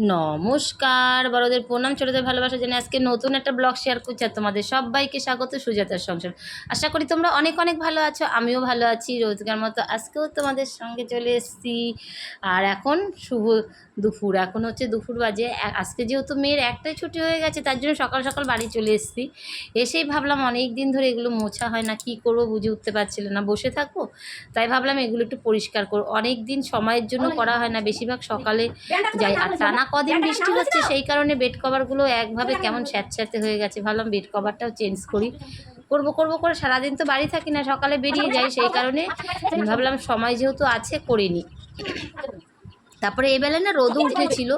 নমস্কার, বড়দের প্রণাম, ছোটদের ভালোবাসা জন্য আজকে নতুন একটা ব্লগ শেয়ার করছি আর তোমাদের সবাইকে স্বাগত সুজাতার সংসার। আশা করি তোমরা অনেক অনেক ভালো আছো, আমিও ভালো আছি। রোজগার মতো আজকেও তোমাদের সঙ্গে চলে এসেছি। আর এখন শুভ দুপুর এখন হচ্ছে দুপুর বাজে। আজকে যেহেতু মেয়ের একটাই ছুটি হয়ে গেছে তার জন্য সকাল সকাল বাড়ি চলে এসেছি। এসেই ভাবলাম অনেক দিন ধরে এগুলো মোছা হয় না কি করব বুঝে উঠতে পারছিল না বসে থাকব? তাই ভাবলাম এগুলো একটু পরিষ্কার করব। অনেক দিন সময়ের জন্য করা হয় না বেশিরভাগ সকালে যাই। আর টানা কদিন বৃষ্টি হচ্ছে সেই কারণে বেড কভারগুলো একভাবে কেমন স্যাঁতস্যাঁতে হয়ে গেছে ভাবলাম বেড কভারটাও চেঞ্জ করি। করব করব করে সারাদিন তো বাড়ি থাকি না সকালে বেরিয়ে যাই সেই কারণে ভাবলাম সময় যেহেতু আছে করিনি। তারপরে এবেলা না রোদও উঠেছিল,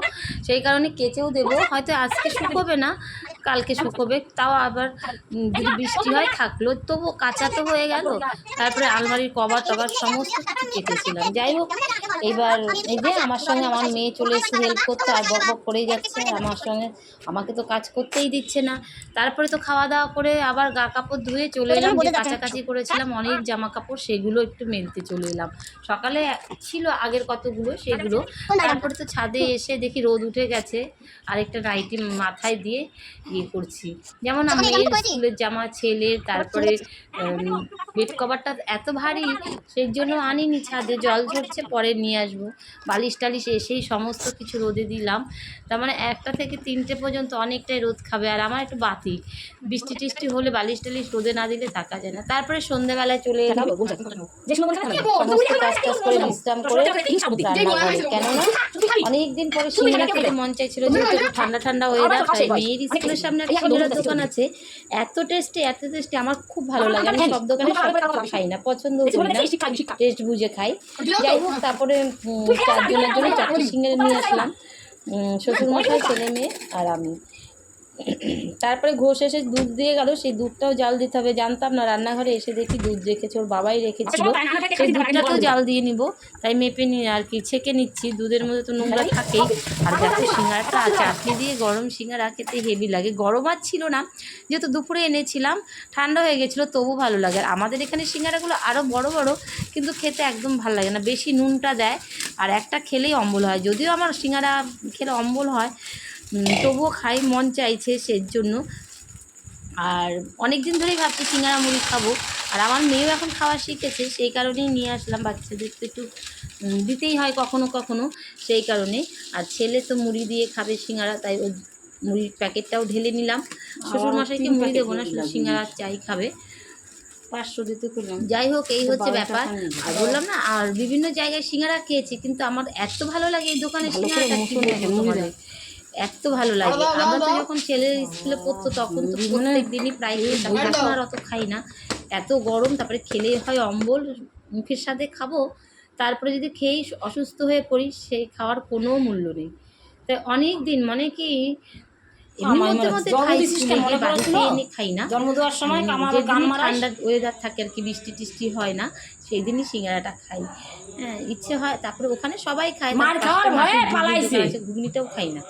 সেই কারণে কেচেও দেবো। হয়তো আজকে শুকোবে না, কালকে শুকোবে, তাও আবার বৃষ্টি হয়, থাকল। তবু কাঁচা তো হয়ে গেল। তারপরে আলমারির কভার টবার সমস্ত কিছু কেটেছিলাম। যাই হোক এবার এই যে আমার সঙ্গে আমার মেয়ে চলে এসেছে হেল্প করতে, আর বক বক করেই যাচ্ছে, আমার সঙ্গে আমাকে তো কাজ করতেই দিচ্ছে না। তারপরে তো খাওয়া দাওয়া করে আবার গা কাপড় ধুয়ে চলে এলাম, যে কাছাকাছি করেছিলাম, অনেক জামা কাপড়, সেগুলো একটু মেলতে চলে এলাম। সকালে ছিল আগের কতগুলো সেগুলো, তারপরে তো ছাদে এসে দেখি রোদ উঠে গেছে, আরেকটা নাইটি মাথায় দিয়ে ইয়ে করছি। যেমন মেয়ের স্কুলের জামা, ছেলের, তারপরে বেড কভারটা এত ভারী, সেই জন্য আনিনি ছাদে, জল ঝরছে, পরে নিয়ে আসব। বালিশ টালিশ এসেই সমস্ত কিছু রোদে দিলাম। তার মানে একটা থেকে তিনটে পর্যন্ত অনেকটাই রোদ খাবে। আর আমার একটু বাতি। বৃষ্টি টিষ্টি হলে বালিশ টালিশ রোদে না দিলে থাকা যায় না। তারপরে সন্ধ্যেবেলায় চলে এলাম। বিশ্রাম করে কেননা অনেকদিন পরে সিঙ্গারা খেতে মন চাইছিল যেহেতু একটু ঠান্ডা ঠান্ডা ওয়েদার তাই মেয়ের স্কুলের সামনে একটা সিঙ্গারার দোকান আছে। এত টেস্টি এত টেস্টি আমার খুব ভালো লাগে। আমি সব দোকানে সব খাই না পছন্দ করি না। টেস্ট বুঝে খাই। যাই হোক তারপরে চারজনের জন্য চারটে সিঙ্গারা নিয়ে আসলাম। শ্বশুরমশাই ছেলে মেয়ে আর আমি। তারপরে ঘোষ এসে দুধ দিয়ে গেল সেই দুধটাও জাল দিতে হবে। জানতাম না রান্নাঘরে এসে দেখি দুধ রেখেছে ওর বাবাই রেখেছিল। সেই দুধটাকেও জাল দিয়ে নিব তাই মেপে নিয়ে আর কি ছেঁকে নিচ্ছি। দুধের মধ্যে তো নোংরা থাকেই আর যাতে দেখো সিঙ্গারাটা চাটনি দিয়ে গরম সিঙ্গারা খেতে হেভি লাগে। গরম আর ছিল না যেহেতু দুপুরে এনেছিলাম ঠান্ডা হয়ে গেছিল তবু ভালো লাগে। আর আমাদের এখানে সিঙ্গারাগুলো আরও বড় বড় কিন্তু খেতে একদম ভালো লাগে না। বেশি নুনটা দেয় আর একটা খেলেই অম্বল হয়। যদিও আমার সিঙ্গারা খেলে অম্বল হয় তবুও খাই মন চাইছে সেই জন্য আর অনেক দিন ধরেই ভাবছি সিঙ্গারা মুড়ি খাব। আর আমার মেয়েও এখন খাওয়া শিখেছে সেই কারণেই নিয়ে আসলাম বাচ্চাদের তো একটু দিতেই হয় কখনো কখনো সেই কারণে। আর ছেলে তো মুড়ি দিয়ে খাবে সিঙ্গারা তাই ওই মুড়ির প্যাকেটটাও ঢেলে নিলাম। শ্বশুরমশাইকে মুড়ি দেবো না শুধু সিঙ্গারা চাই খাবে। পাঁচশো দিতে করলাম। যাই হোক এই হচ্ছে ব্যাপার। আর বললাম না আর বিভিন্ন জায়গায় সিঙ্গারা খেয়েছি কিন্তু আমার এত ভালো লাগে এই দোকানে ভালো এত ভালো লাগে। আমরা তো যখন ছেলের স্কুলে পড়তো তখন তো প্রত্যেক দিনই প্রায় খেতাম। এখন আর অত খাই না। এত গরম তারপরে খেলে হয় অম্বল মুখের সাথে খাব। তারপরে যদি খেয়েই অসুস্থ হয়ে পড়ি সেই খাওয়ার কোনো মূল্য নেই। তাই অনেক দিন মানে কি মনে মনে ওয়েদার থাকে আর বৃষ্টি টিষ্টি হয় না সেই দিনই সিঙ্গারাটা খাই। হ্যাঁ ইচ্ছে হয় তারপরে ওখানে সবাই খায় ঘুগনিটাও খাই না।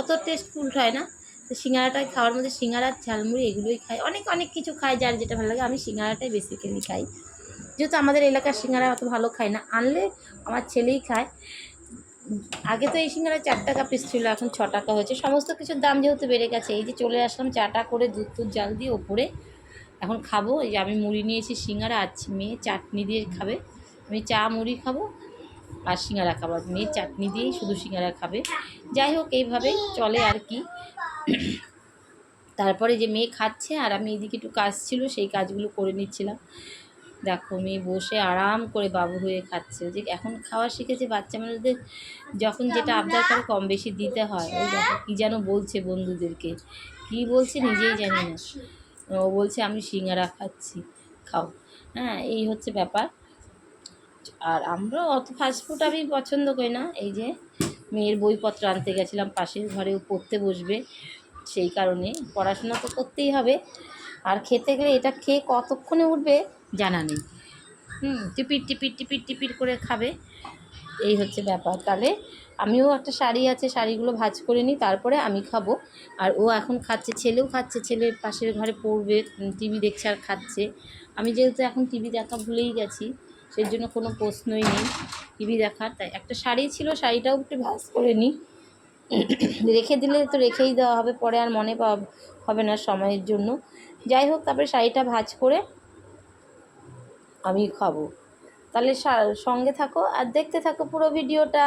অত টেস্টফুল হয় না। তো সিঙ্গারাটাই খাওয়ার মধ্যে সিঙ্গারা, ঝালমুড়ি এগুলোই খাই অনেক অনেক কিছু খাই যার যেটা ভালো লাগে। আমি সিঙ্গারাটাই বেসিক্যালি খাই। যেহেতু আমাদের এলাকার সিঙ্গারা অত ভালো খাই না। আনলে আমার ছেলেই খায়। আগে তো এই সিঙ্গারা চার টাকা পিস ছিল, এখন ছ টাকা হয়েছে। সমস্ত কিছুর দাম যেহেতু বেড়ে গেছে, এই যে চলে আসলাম চাটা করে দুধ টুধ জাল দিয়ে ওপরে। এখন খাব। এই যে আমি মুড়ি নিয়েছি সিঙ্গারা আর মেয়ে চাটনি দিয়ে খাবে। আমি চা মুড়ি খাব। আর সিঙ্গারা খাবার মেয়ে চাটনি দিয়েই শুধু সিঙ্গারা খাবে। যাই হোক, এইভাবে চলে আর কি। তারপরে যে মেয়ে খাচ্ছে আর আমি এদিকে একটু কাজ ছিল, সেই কাজগুলো করে নিচ্ছিলাম। দেখো, মেয়ে বসে আরাম করে বাবু হয়ে খাচ্ছে। যে এখন খাওয়া শিখেছে বাচ্চা মানুষদের, যখন যেটা আবদার করে কম বেশি দিতে হয়। ওই দেখো, কী যেন বলছে বন্ধুদেরকে। কী বলছে নিজেই জানি না। ও বলছে, আমি সিঙ্গারা খাচ্ছি, খাও। হ্যাঁ এই হচ্ছে ব্যাপার। আর আমরা অত ফাস্টফুড আমি পছন্দ করি না। এই যে মেয়ের বইপত্র আনতে গেছিলাম, পাশের ঘরেও পড়তে বসবে সেই কারণে। পড়াশোনা তো করতেই হবে। আর খেতে গেলে এটা খেয়ে কতক্ষণে উঠবে জানা নেই। হুম টিপিট টিপিট টিপির টিপিট করে খাবে। এই হচ্ছে ব্যাপার। তাহলে আমিও একটা শাড়ি আছে, শাড়িগুলো ভাজ করে নিই, তারপরে আমি খাব। আর ও এখন খাচ্ছে, ছেলেও খাচ্ছে, ছেলে পাশের ঘরে পড়বে টিভি দেখছে আর খাচ্ছে। আমি যেহেতু এখন টিভি দেখা ভুলেই গেছি। সেই জন্য কোনো প্রশ্নই নেই। টিভি দেখার, তাই একটা শাড়ি ছিল, শাড়িটাও একটু ভাস করে নিই রেখে দিলে তো রেখেই দেওয়া হবে, পরে আর মনে হবে না সময়ের জন্য। যাই হোক, তারপরে শাড়িটা ভাজ করে আমি খাব। তাহলে সঙ্গে থাকো আর দেখতে থাকো পুরো ভিডিওটা।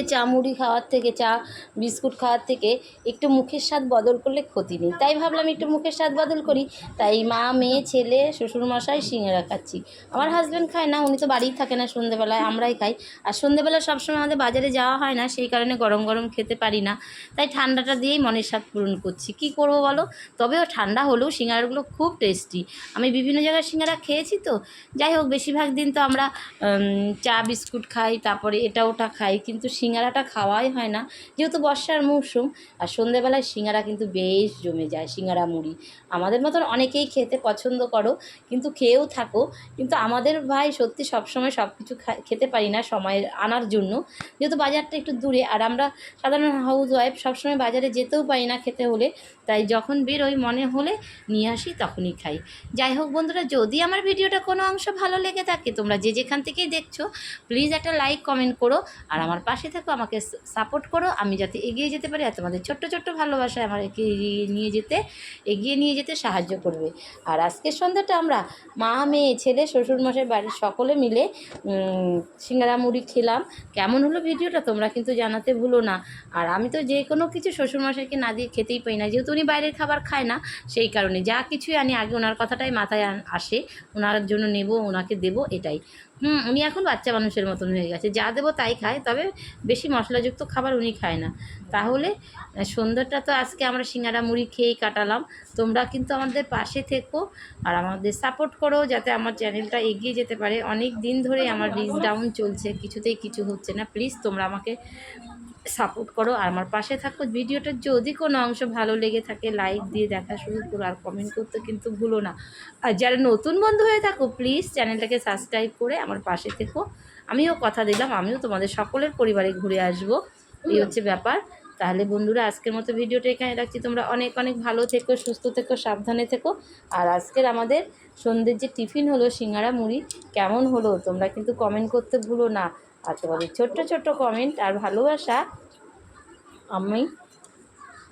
একঘেয়ে চা মুড়ি খাওয়ার থেকে, চা বিস্কুট খাওয়ার থেকে একটু মুখের স্বাদ বদল করলে ক্ষতি নেই। তাই ভাবলাম একটু মুখের স্বাদ বদল করি। তাই মা, মেয়ে, ছেলে, শ্বশুরমশাই সিঙ্গারা খাচ্ছি আমার হাজব্যান্ড খায় না, উনি তো বাড়িই থাকে না সন্ধেবেলায়, আমরাই খাই। আর সন্ধেবেলা সবসময় আমাদের বাজারে যাওয়া হয় না, সেই কারণে গরম গরম খেতে পারি না। তাই ঠান্ডাটা দিয়েই মনের স্বাদ পূরণ করছি। কি করব বলো? তবেও ঠান্ডা হলেও সিঙ্গারাগুলো খুব টেস্টি আমি বিভিন্ন জায়গায় সিঙ্গারা খেয়েছি তো। যাই হোক, বেশিরভাগ দিন তো আমরা চা, বিস্কুট খাই, তারপরে এটা ওটা খাই। কিন্তু সিঙ্গারাটা খাওয়াই হয় না। যেহেতু বর্ষার মৌসুম, আর সন্ধেবেলায় সিঙ্গারা কিন্তু বেশ জমে যায়, সিঙ্গারা মুড়ি। আমাদের মতন অনেকেই খেতে পছন্দ করো, কিন্তু খেয়েও থাকো। কিন্তু আমাদের ভাই সত্যি সবসময় সব কিছু খেতে পারি না সময় আনার জন্য। যেহেতু বাজারটা একটু দূরে, আর আমরা সাধারণ হাউস ওয়াইফ সবসময় বাজারে যেতেও পারি না খেতে হলে। তাই যখন বেরোই মনে হলে নিয়ে আসি, তখনই খাই। যাই হোক বন্ধুরা, যদি আমার ভিডিওটা কোনো অংশ ভালো লেগে থাকে, তোমরা যে যেখান থেকেই দেখছ প্লিজ একটা লাইক কমেন্ট করো, আর আমার পাশে আমাকে সাপোর্ট করো, আমি যাতে এগিয়ে যেতে পারি আর তোমাদের ছোট্ট ছোট্ট ভালোবাসায় আমার এগিয়ে নিয়ে যেতে, এগিয়ে নিয়ে যেতে সাহায্য করবে। আর আজকের সন্ধ্যাটা আমরা মা, মেয়ে, ছেলে, শ্বশুরমশাই, বাড়ির সকলে মিলে সিঙ্গারা মুড়ি খেলাম। কেমন হলো ভিডিওটা তোমরা কিন্তু জানাতে ভুলো না। আর আমি তো যে কোনো কিছু শ্বশুরমশাইকে না দিয়ে খেতেই পাই না। যেহেতু উনি বাইরের খাবার খায় না, সেই কারণে যা কিছুই আনি, আগে ওনার কথাটাই মাথায় আসে, ওনার জন্য নেব, ওনাকে দেব, এটাই। হুম উনি এখন বাচ্চা মানুষের মতন হয়ে গেছে। যা দেবো তাই খায় তবে বেশি মশলাযুক্ত খাবার উনি খায় না। তাহলে সন্ধ্যাটা তো আজকে আমরা সিঙ্গারা মুড়ি খেয়েই কাটালাম। তোমরা কিন্তু আমাদের পাশে থেকো আর আমাদের সাপোর্ট করো যাতে আমার চ্যানেলটা এগিয়ে যেতে পারে। অনেক দিন ধরে আমার রিচ ডাউন চলছে, কিছুতেই কিছু হচ্ছে না। প্লিজ তোমরা আমাকে সাপোর্ট করো আর আমার পাশে থাকো। ভিডিওটার যদি কোনো অংশ ভালো লেগে থাকে লাইক দিয়ে দেখা শুরু করো আর কমেন্ট করতে কিন্তু ভুলো না। আর যারা নতুন বন্ধু হয়ে থাকো প্লিজ চ্যানেলটাকে সাবস্ক্রাইব করে আমার পাশে থেকো। আমিও কথা দিলাম, আমিও তোমাদের সকলের পরিবারে ঘুরে আসব। এই হচ্ছে ব্যাপার। তাহলে বন্ধুরা, আজকের মতো ভিডিওটা এখানে রাখছি। তোমরা অনেক অনেক ভালো থেকো, সুস্থ থেকো, সাবধানে থেকো। আর আজকের আমাদের সন্ধ্যের যে টিফিন হলো সিঙ্গারা মুড়ি, কেমন হলো তোমরা কিন্তু কমেন্ট করতে ভুলো না। আর তোমাদের ছোট্ট ছোট্ট কমেন্ট আর ভালোবাসা আমি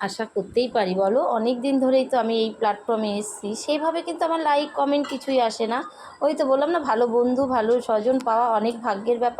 আশা করতেই পারি। বলো অনেক দিন ধরেই তো আমি এই প্ল্যাটফর্মে এসেছি। সেইভাবে কিন্তু আমার লাইক কমেন্ট কিছুই আসে না। ওই তো বললাম না, ভালো বন্ধু, ভালো স্বজন পাওয়া অনেক ভাগ্যের ব্যাপার।